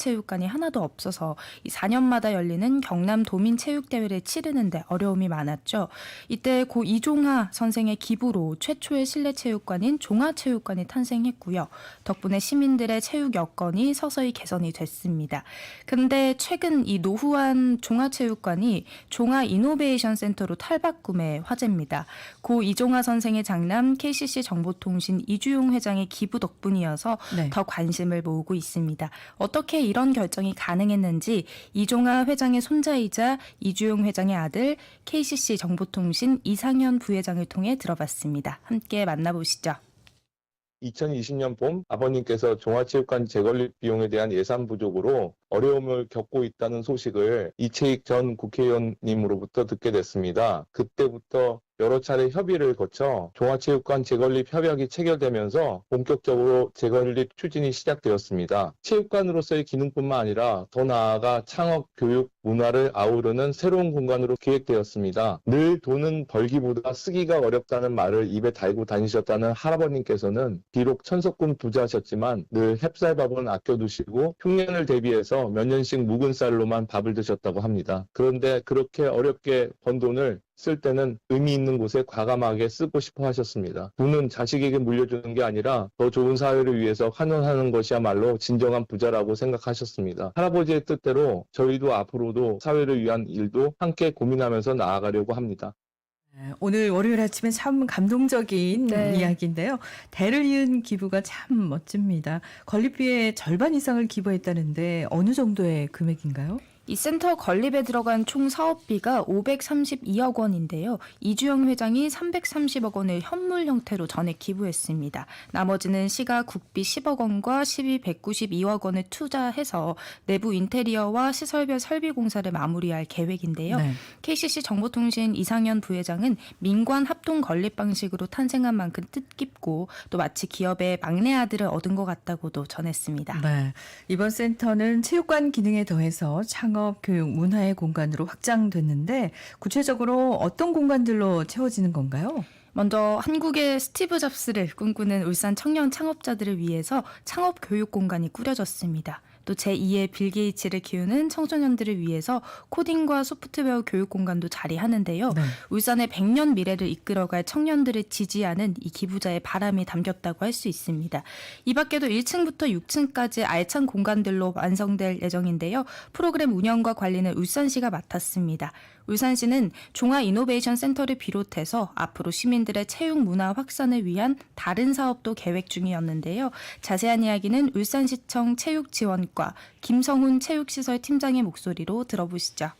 체육관이 하나도 없어서 이 4년마다 열리는 경남 도민 체육 대회를 치르는데 어려움이 많았죠. 이때 고 이종하 선생의 기부로 최초의 실내 체육관인 종하 체육관이 탄생했고요. 덕분에 시민들의 체육 여건이 서서히 개선이 됐습니다. 근데 최근 이 노후한 종하체육관이 종하 이노베이션 센터로 탈바꿈해 화제입니다. 고 이종하 선생의 장남 KCC 정보통신 이주용 회장의 기부 덕분이어서 네. 더 관심을 모으고 있습니다. 어떻게 이런 결정이 가능했는지 이종하 회장의 손자이자 이주용 회장의 아들 KCC 정보통신 이상현 부회장을 통해 들어봤습니다. 함께 만나보시죠. 2020년 봄 아버님께서 종합체육관 재건립 비용에 대한 예산 부족으로 어려움을 겪고 있다는 소식을 이채익 전 국회의원님으로부터 듣게 됐습니다. 그때부터 여러 차례 협의를 거쳐 종합체육관 재건립 협약이 체결되면서 본격적으로 재건립 추진이 시작되었습니다. 체육관으로서의 기능뿐만 아니라 더 나아가 창업, 교육, 문화를 아우르는 새로운 공간으로 기획되었습니다. 늘 돈은 벌기보다 쓰기가 어렵다는 말을 입에 달고 다니셨다는 할아버님께서는 비록 천석군 부자셨지만 늘 햅쌀밥은 아껴두시고 흉년을 대비해서 몇 년씩 묵은 쌀로만 밥을 드셨다고 합니다. 그런데 그렇게 어렵게 번 돈을 쓸 때는 의미 있는 곳에 과감하게 쓰고 싶어 하셨습니다. 돈은 자식에게 물려주는 게 아니라 더 좋은 사회를 위해서 환원하는 것이야말로 진정한 부자라고 생각하셨습니다. 할아버지의 뜻대로 저희도 앞으로 도 사회를 위한 일도 함께 고민하면서 나아가려고 합니다. 네, 오늘 월요일 아침에 참 감동적인 네. 이야기인데요. 대를 이은 기부가 참 멋집니다. 건립비의 절반 이상을 기부했다는데 어느 정도의 금액인가요? 이 센터 건립에 들어간 총 사업비가 532억 원인데요. 이주영 회장이 330억 원을 현물 형태로 전액 기부했습니다. 나머지는 시가 국비 10억 원과 시비 192억 원을 투자해서 내부 인테리어와 시설별 설비 공사를 마무리할 계획인데요. 네. KCC 정보통신 이상현 부회장은 민관 합동 건립 방식으로 탄생한 만큼 뜻깊고 또 마치 기업의 막내 아들을 얻은 것 같다고도 전했습니다. 네. 이번 센터는 체육관 기능에 더해서 창업, 교육, 문화의 공간으로 확장됐는데 구체적으로 어떤 공간들로 채워지는 건가요? 먼저 한국의 스티브 잡스를 꿈꾸는 울산 청년 창업자들을 위해서 창업 교육 공간이 꾸려졌습니다. 또 제2의 빌 게이츠를 키우는 청소년들을 위해서 코딩과 소프트웨어 교육 공간도 자리하는데요. 네. 울산의 100년 미래를 이끌어갈 청년들을 지지하는 이 기부자의 바람이 담겼다고 할 수 있습니다. 이 밖에도 1층부터 6층까지 알찬 공간들로 완성될 예정인데요. 프로그램 운영과 관리는 울산시가 맡았습니다. 울산시는 종화 이노베이션 센터를 비롯해서 앞으로 시민들의 체육 문화 확산을 위한 다른 사업도 계획 중이었는데요. 자세한 이야기는 울산시청 체육지원 과 김성훈 체육시설 팀장의 목소리로 들어보시죠.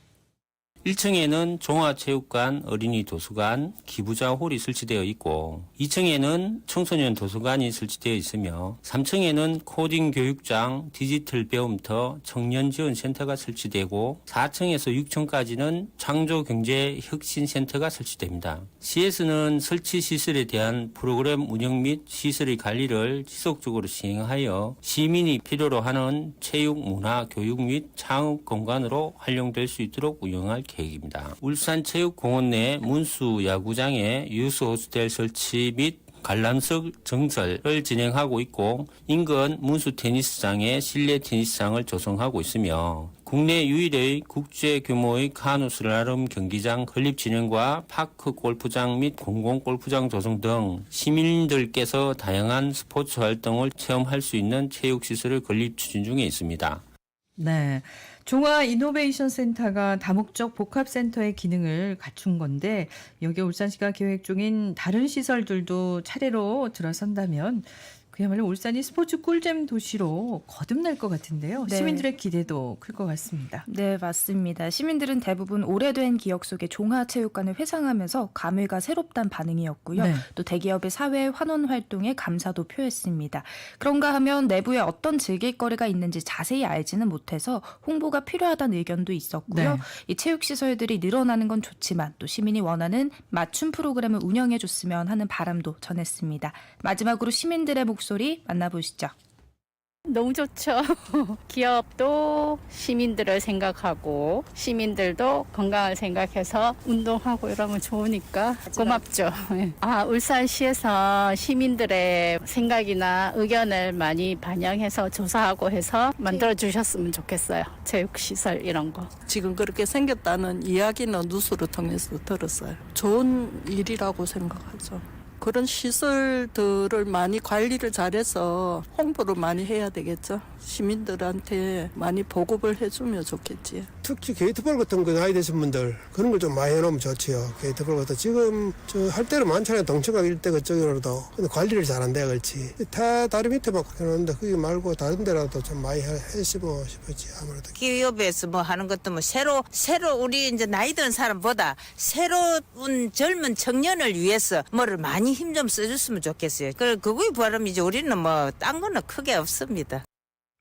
1층에는 종합체육관, 어린이 도서관, 기부자 홀이 설치되어 있고 2층에는 청소년 도서관이 설치되어 있으며 3층에는 코딩 교육장, 디지털 배움터, 청년 지원 센터가 설치되고 4층에서 6층까지는 창조 경제 혁신 센터가 설치됩니다. 시에서는 설치 시설에 대한 프로그램 운영 및 시설의 관리를 지속적으로 시행하여 시민이 필요로 하는 체육, 문화, 교육 및 창업 공간으로 활용될 수 있도록 운영할 계획입니다. 울산 체육공원 내 문수 야구장에 유스 호스텔 설치 및 관람석 정설을 진행하고 있고 인근 문수 테니스장에 실내 테니스장을 조성하고 있으며 국내 유일의 국제 규모의 카누 슬라름 경기장 건립 진행과 파크 골프장 및 공공 골프장 조성 등 시민들께서 다양한 스포츠 활동을 체험할 수 있는 체육 시설을 건립 추진 중에 있습니다. 네. 종화 이노베이션 센터가 다목적 복합센터의 기능을 갖춘 건데 여기에 울산시가 계획 중인 다른 시설들도 차례로 들어선다면 그야말로 울산이 스포츠 꿀잼 도시로 거듭날 것 같은데요. 네. 시민들의 기대도 클 것 같습니다. 네, 맞습니다. 시민들은 대부분 오래된 기억 속의 종합체육관을 회상하면서 감회가 새롭단 반응이었고요. 네. 또 대기업의 사회 환원 활동에 감사도 표했습니다. 그런가 하면 내부에 어떤 즐길거리가 있는지 자세히 알지는 못해서 홍보가 필요하다는 의견도 있었고요. 네. 이 체육 시설들이 늘어나는 건 좋지만 또 시민이 원하는 맞춤 프로그램을 운영해 줬으면 하는 바람도 전했습니다. 마지막으로 시민들의 목 소리 만나보시죠. 너무 좋죠. 기업도 시민들을 생각하고 시민들도 건강을 생각해서 운동하고 이러면 좋으니까 고맙죠. 예. 아, 울산시에서 시민들의 생각이나 의견을 많이 반영해서 조사하고 해서 만들어 주셨으면 좋겠어요. 체육시설 이런 거. 지금 그렇게 생겼다는 이야기는 뉴스를 통해서 들었어요. 좋은 일이라고 생각하죠. 그런 시설들을 많이 관리를 잘해서 홍보를 많이 해야 되겠죠. 시민들한테 많이 보급을 해주면 좋겠지. 특히 게이트볼 같은 거 나이 드신 분들 그런 걸 좀 많이 해놓으면 좋지요. 게이트볼 같은 지금 저 할 때는 많잖아요. 동천각 일대 그쪽으로도 근데 관리를 잘 안돼 그렇지. 다 다리 밑에 막 해놓는데 그게 말고 다른 데라도 좀 많이 해- 했으면 싶었지 아무래도. 기업에서 뭐 하는 것도 뭐 새로 새로 우리 이제 나이 든 사람보다 새로운 젊은 청년을 위해서 뭐를 많이 힘 좀 써줬으면 좋겠어요. 그 그거의 바람이지 우리는 뭐 딴 거는 크게 없습니다.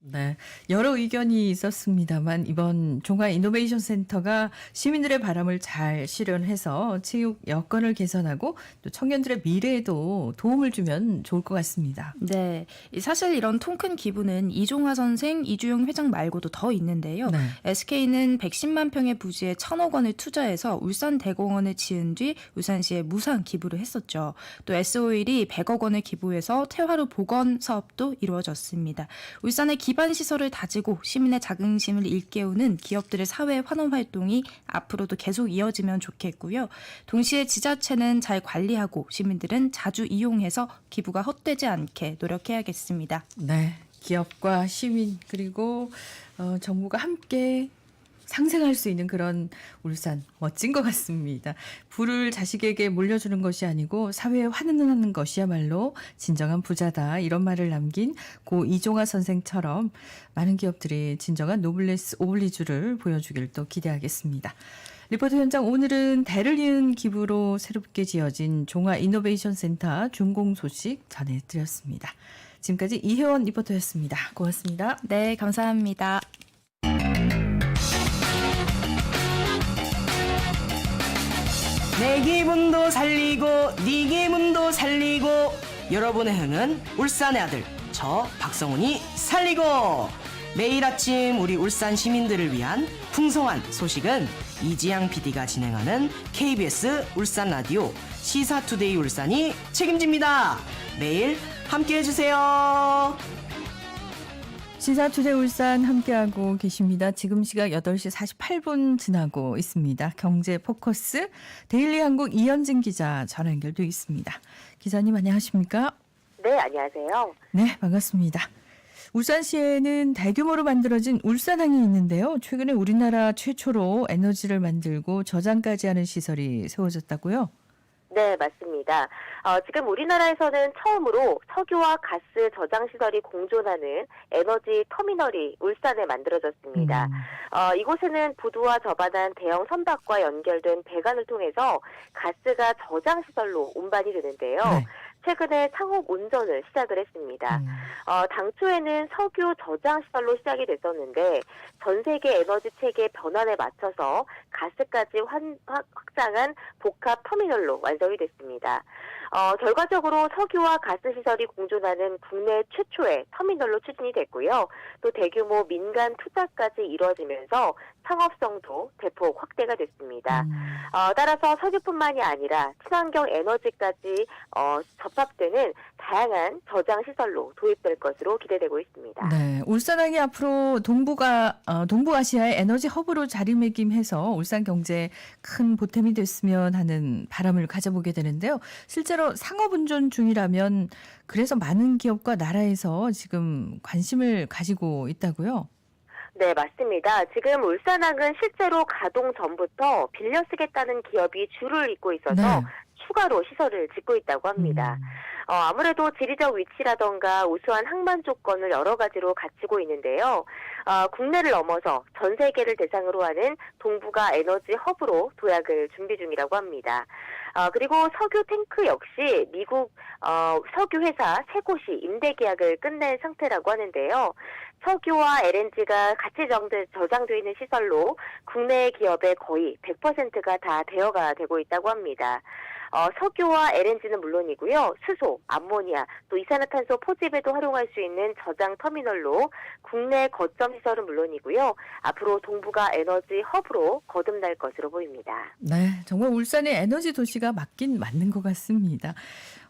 네. 여러 의견이 있었습니다만 이번 종화 이노베이션 센터가 시민들의 바람을 잘 실현해서 체육 여건을 개선하고 또 청년들의 미래에도 도움을 주면 좋을 것 같습니다. 네. 이 사실 이런 통큰 기부는 이종화 선생, 이주용 회장 말고도 더 있는데요. 네. SK는 110만 평의 부지에 천억 원을 투자해서 울산 대공원을 지은 뒤 울산시에 무상 기부를 했었죠. 또 SO일이 100억 원을 기부해서 태화로 복원 사업도 이루어졌습니다. 울산의 기반 시설을 다지고 시민의 자긍심을 일깨우는 기업들의 사회 환원 활동이 앞으로도 계속 이어지면 좋겠고요. 동시에 지자체는 잘 관리하고 시민들은 자주 이용해서 기부가 헛되지 않게 노력해야겠습니다. 네. 기업과 시민 그리고 어, 정부가 함께 상생할 수 있는 그런 울산 멋진 것 같습니다. 부를 자식에게 물려주는 것이 아니고 사회에 환원하는 것이야말로 진정한 부자다 이런 말을 남긴 고 이종화 선생처럼 많은 기업들이 진정한 노블레스 오블리주를 보여주길 또 기대하겠습니다. 리포터 현장 오늘은 대를 이은 기부로 새롭게 지어진 종화 이노베이션 센터 준공 소식 전해드렸습니다. 지금까지 이혜원 리포터였습니다. 고맙습니다. 네, 감사합니다. 내 기분도 살리고 네 기분도 살리고 여러분의 흥은 울산의 아들 저 박성훈이 살리고 매일 아침 우리 울산 시민들을 위한 풍성한 소식은 이지양 PD가 진행하는 KBS 울산 라디오 시사투데이 울산이 책임집니다. 매일 함께 해주세요. 시사투데 울산 함께하고 계십니다. 지금 시각 8시 48분 지나고 있습니다. 경제 포커스 데일리 한국 이현진 기자 전화 연결도 있습니다. 기자님 안녕하십니까? 네, 안녕하세요. 네, 반갑습니다. 울산시에는 대규모로 만들어진 울산항이 있는데요. 최근에 우리나라 최초로 에너지를 만들고 저장까지 하는 시설이 세워졌다고요? 네, 맞습니다. 어, 지금 우리나라에서는 처음으로 석유와 가스 저장 시설이 공존하는 에너지 터미널이 울산에 만들어졌습니다. 음, 어, 이곳에는 부두와 저반한 대형 선박과 연결된 배관을 통해서 가스가 저장 시설로 운반이 되는데요. 네. 최근에 상업 운전을 시작을 했습니다. 음, 어, 당초에는 석유 저장 시설로 시작이 됐었는데 전 세계 에너지 체계 변환에 맞춰서 가스까지 환- 확- 확장한 복합 터미널로 완성이 됐습니다. 어, 결과적으로 석유와 가스 시설이 공존하는 국내 최초의 터미널로 추진이 됐고요. 또 대규모 민간 투자까지 이루어지면서 상업성도 대폭 확대가 됐습니다. 음. 어, 따라서 석유뿐만이 아니라 친환경 에너지까지 어, 접합되는 다양한 저장 시설로 도입될 것으로 기대되고 있습니다. 네, 울산항이 앞으로 동북아 어, 동부아시아의 에너지 허브로 자리매김해서 울산 경제에 큰 보탬이 됐으면 하는 바람을 가져보게 되는데요. 실제로 상업 운전 중이라면 그래서 많은 기업과 나라에서 지금 관심을 가지고 있다고요. 네, 맞습니다. 지금 울산항은 실제로 가동 전부터 빌려 쓰겠다는 기업이 줄을 잇고 있어서 추가로 시설을 짓고 있다고 합니다. 음, 어, 아무래도 지리적 위치라던가 우수한 항만 조건을 여러 가지로 갖추고 있는데요. 어, 국내를 넘어서 전 세계를 대상으로 하는 동북아 에너지 허브로 도약을 준비 중이라고 합니다. 어, 그리고 석유 탱크 역시 미국 어, 석유 회사 세 곳이 임대 계약을 끝낸 상태라고 하는데요. 석유와 LNG가 같이 저장되어 있는 시설로 국내 기업의 거의 100%가 다 대여가 되고 있다고 합니다. 어, 석유와 LNG는 물론이고요. 수소, 암모니아, 또 이산화탄소 포집에도 활용할 수 있는 저장 터미널로 국내 거점 시설은 물론이고요. 앞으로 동부가 에너지 허브로 거듭날 것으로 보입니다. 네, 정말 울산의 에너지 도시가 맞긴 맞는 것 같습니다.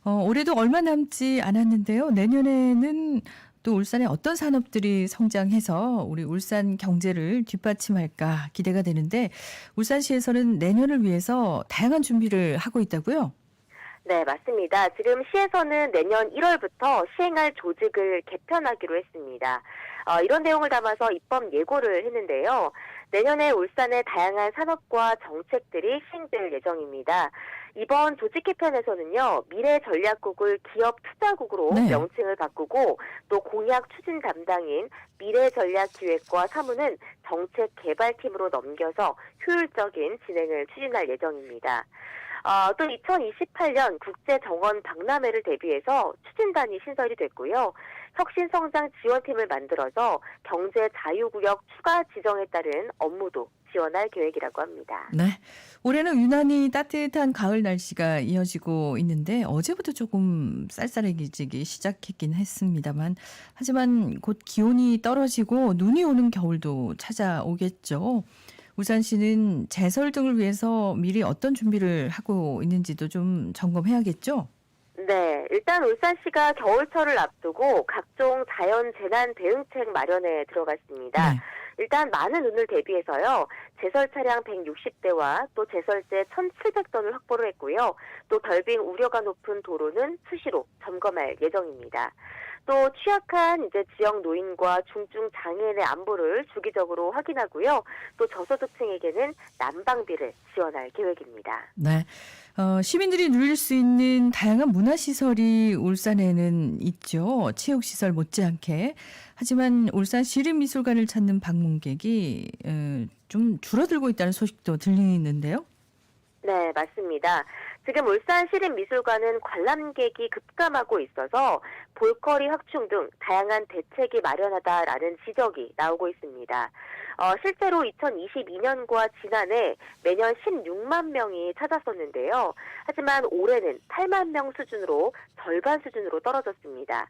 어, 올해도 얼마 남지 않았는데요. 내년에는 또 울산의 어떤 산업들이 성장해서 우리 울산 경제를 뒷받침할까 기대가 되는데 울산시에서는 내년을 위해서 다양한 준비를 하고 있다고요? 네, 맞습니다. 지금 시에서는 내년 1월부터 시행할 조직을 개편하기로 했습니다. 어, 이런 내용을 담아서 입법 예고를 했는데요. 내년에 울산의 다양한 산업과 정책들이 시행될 예정입니다. 이번 조직 개편에서는요, 미래 전략국을 기업 투자국으로 네. 명칭을 바꾸고 또 공약 추진 담당인 미래 전략 기획과 사무는 정책 개발팀으로 넘겨서 효율적인 진행을 추진할 예정입니다. 어, 또 2028년 국제 정원 박람회를 대비해서 추진단이 신설이 됐고요. 혁신성장 지원팀을 만들어서 경제 자유구역 추가 지정에 따른 업무도 지원할 계획이라고 합니다. 네. 올해는 유난히 따뜻한 가을 날씨가 이어지고 있는데 어제부터 조금 쌀쌀해지기 시작했긴 했습니다만 하지만 곧 기온이 떨어지고 눈이 오는 겨울도 찾아오겠죠. 울산시는 제설 등을 위해서 미리 어떤 준비를 하고 있는지도 좀 점검해야겠죠. 네, 일단 울산시가 겨울철을 앞두고 각종 자연 재난 대응책 마련에 들어갔습니다. 네. 일단 많은 눈을 대비해서요. 제설 차량 160대와 또 제설제 1,700톤을 확보를 했고요. 또 덜빙 우려가 높은 도로는 수시로 점검할 예정입니다. 또 취약한 이제 지역 노인과 중증 장애인의 안보를 주기적으로 확인하고요. 또 저소득층에게는 난방비를 지원할 계획입니다. 네. 어, 시민들이 누릴 수 있는 다양한 문화시설이 울산에는 있죠. 체육시설 못지않게. 하지만 울산 시립미술관을 찾는 방문객이 어, 좀 줄어들고 있다는 소식도 들리는데요. 네, 맞습니다. 지금 울산 시립미술관은 관람객이 급감하고 있어서 볼거리 확충 등 다양한 대책이 마련하다라는 지적이 나오고 있습니다. 어, 실제로 2022년과 지난해 매년 16만 명이 찾았었는데요. 하지만 올해는 8만 명 수준으로 절반 수준으로 떨어졌습니다.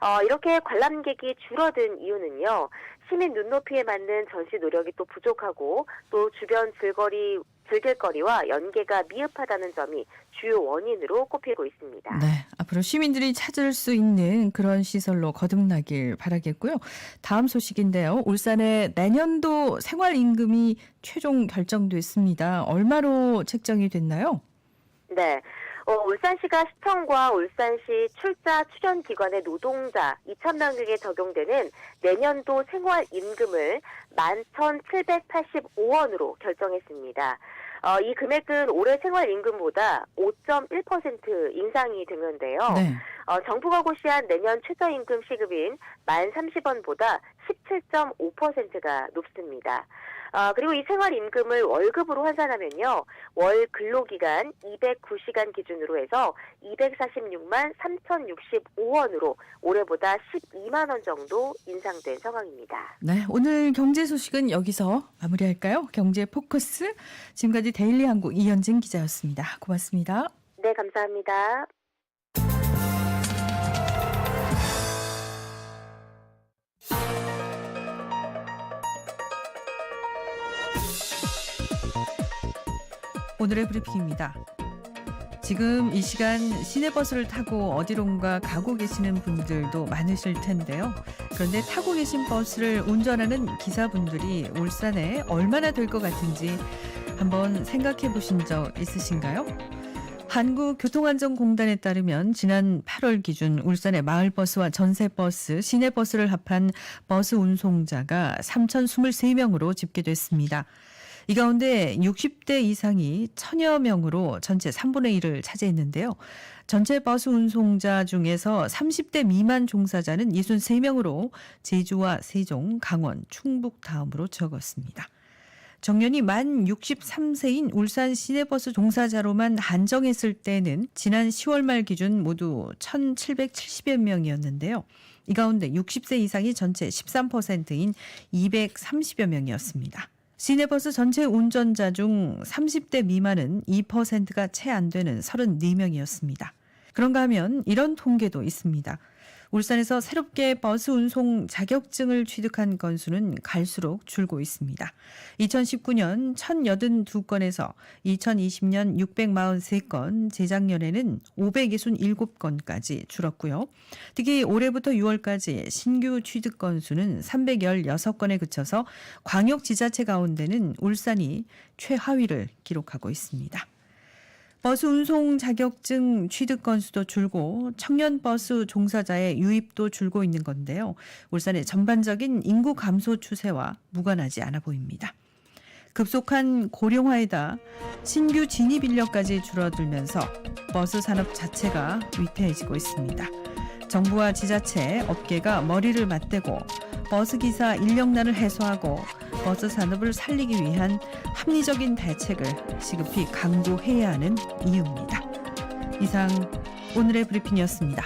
어, 이렇게 관람객이 줄어든 이유는요. 시민 눈높이에 맞는 전시 노력이 또 부족하고 또 주변 즐거리 즐길 거리와 연계가 미흡하다는 점이 주요 원인으로 꼽히고 있습니다. 네. 앞으로 시민들이 찾을 수 있는 그런 시설로 거듭나길 바라겠고요. 다음 소식인데요. 울산의 내년도 생활임금이 최종 결정됐습니다. 얼마로 책정이 됐나요? 네. 어, 울산시가 시청과 울산시 출자 출연 기관의 노동자 2,000명에게 적용되는 내년도 생활 임금을 11,785원으로 결정했습니다. 어, 이 금액은 올해 생활임금보다 5.1% 인상이 되는데요. 네. 어, 정부가 고시한 내년 최저임금 시급인 1,030원보다 17.5%가 높습니다. 어, 그리고 이 생활임금을 월급으로 환산하면요. 월 근로기간 209시간 기준으로 해서 246만 3,065원으로 올해보다 12만 원 정도 인상된 상황입니다. 네, 오늘 경제 소식은 여기서 마무리할까요? 경제 포커스 지금까지 데일리 한국 이현진 기자였습니다. 고맙습니다. 네, 감사합니다. 오늘의 브리핑입니다. 지금 이 시간 시내버스를 타고 어디론가 가고 계시는 분들도 많으실 텐데요. 그런데 타고 계신 버스를 운전하는 기사분들이 울산에 얼마나 될 것 같은지 한번 생각해 보신 적 있으신가요? 한국교통안전공단에 따르면 지난 8월 기준 울산의 마을버스와 전세버스, 시내버스를 합한 버스 운송자가 3,023명으로 집계됐습니다. 이 가운데 60대 이상이 천여 명으로 전체 3분의 1을 차지했는데요. 전체 버스 운송자 중에서 30대 미만 종사자는 63명으로 제주와 세종, 강원, 충북 다음으로 적었습니다. 정년이 만 63세인 울산 시내버스 종사자로만 한정했을 때는 지난 10월 말 기준 모두 1,770여 명이었는데요. 이 가운데 60세 이상이 전체 13%인 230여 명이었습니다. 시내버스 전체 운전자 중 30대 미만은 2%가 채 안 되는 34명이었습니다. 그런가 하면 이런 통계도 있습니다. 울산에서 새롭게 버스 운송 자격증을 취득한 건수는 갈수록 줄고 있습니다. 2019년 1082건에서 2020년 643건, 재작년에는 567건까지 줄었고요. 특히 올해부터 6월까지 신규 취득 건수는 316건에 그쳐서 광역 지자체 가운데는 울산이 최하위를 기록하고 있습니다. 버스 운송 자격증 취득 건수도 줄고 청년 버스 종사자의 유입도 줄고 있는 건데요. 울산의 전반적인 인구 감소 추세와 무관하지 않아 보입니다. 급속한 고령화에다 신규 진입 인력까지 줄어들면서 버스 산업 자체가 위태해지고 있습니다. 정부와 지자체, 업계가 머리를 맞대고 버스 기사 인력난을 해소하고 버스 산업을 살리기 위한 합리적인 대책을 시급히 강구해야 하는 이유입니다. 이상 오늘의 브리핑이었습니다.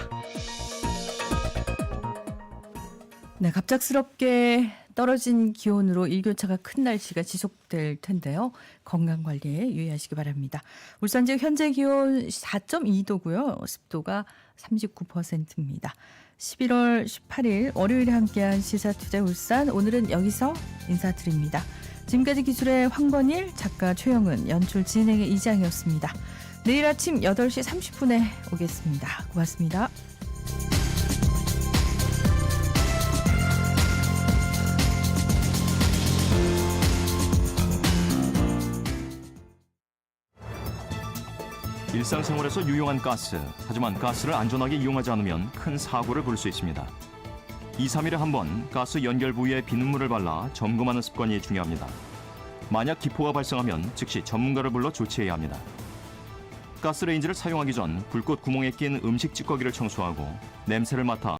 네, 갑작스럽게 떨어진 기온으로 일교차가 큰 날씨가 지속될 텐데요. 건강 관리에 유의하시기 바랍니다. 울산 지역 현재 기온 4.2도고요. 습도가 39%입니다. 11월 18일 월요일에 함께한 시사투자 울산 오늘은 여기서 인사드립니다. 지금까지 기술의 황건일, 작가 최영은, 연출 진행의 이장이었습니다. 내일 아침 8시 30분에 오겠습니다. 고맙습니다. 일상생활에서 유용한 가스. 하지만 가스를 안전하게 이용하지 않으면 큰 사고를 부를 수 있습니다. 2, 3일에 한 번 가스 연결 부위에 비눗물을 발라 점검하는 습관이 중요합니다. 만약 기포가 발생하면 즉시 전문가를 불러 조치해야 합니다. 가스레인지를 사용하기 전 불꽃 구멍에 낀 음식 찌꺼기를 청소하고 냄새를 맡아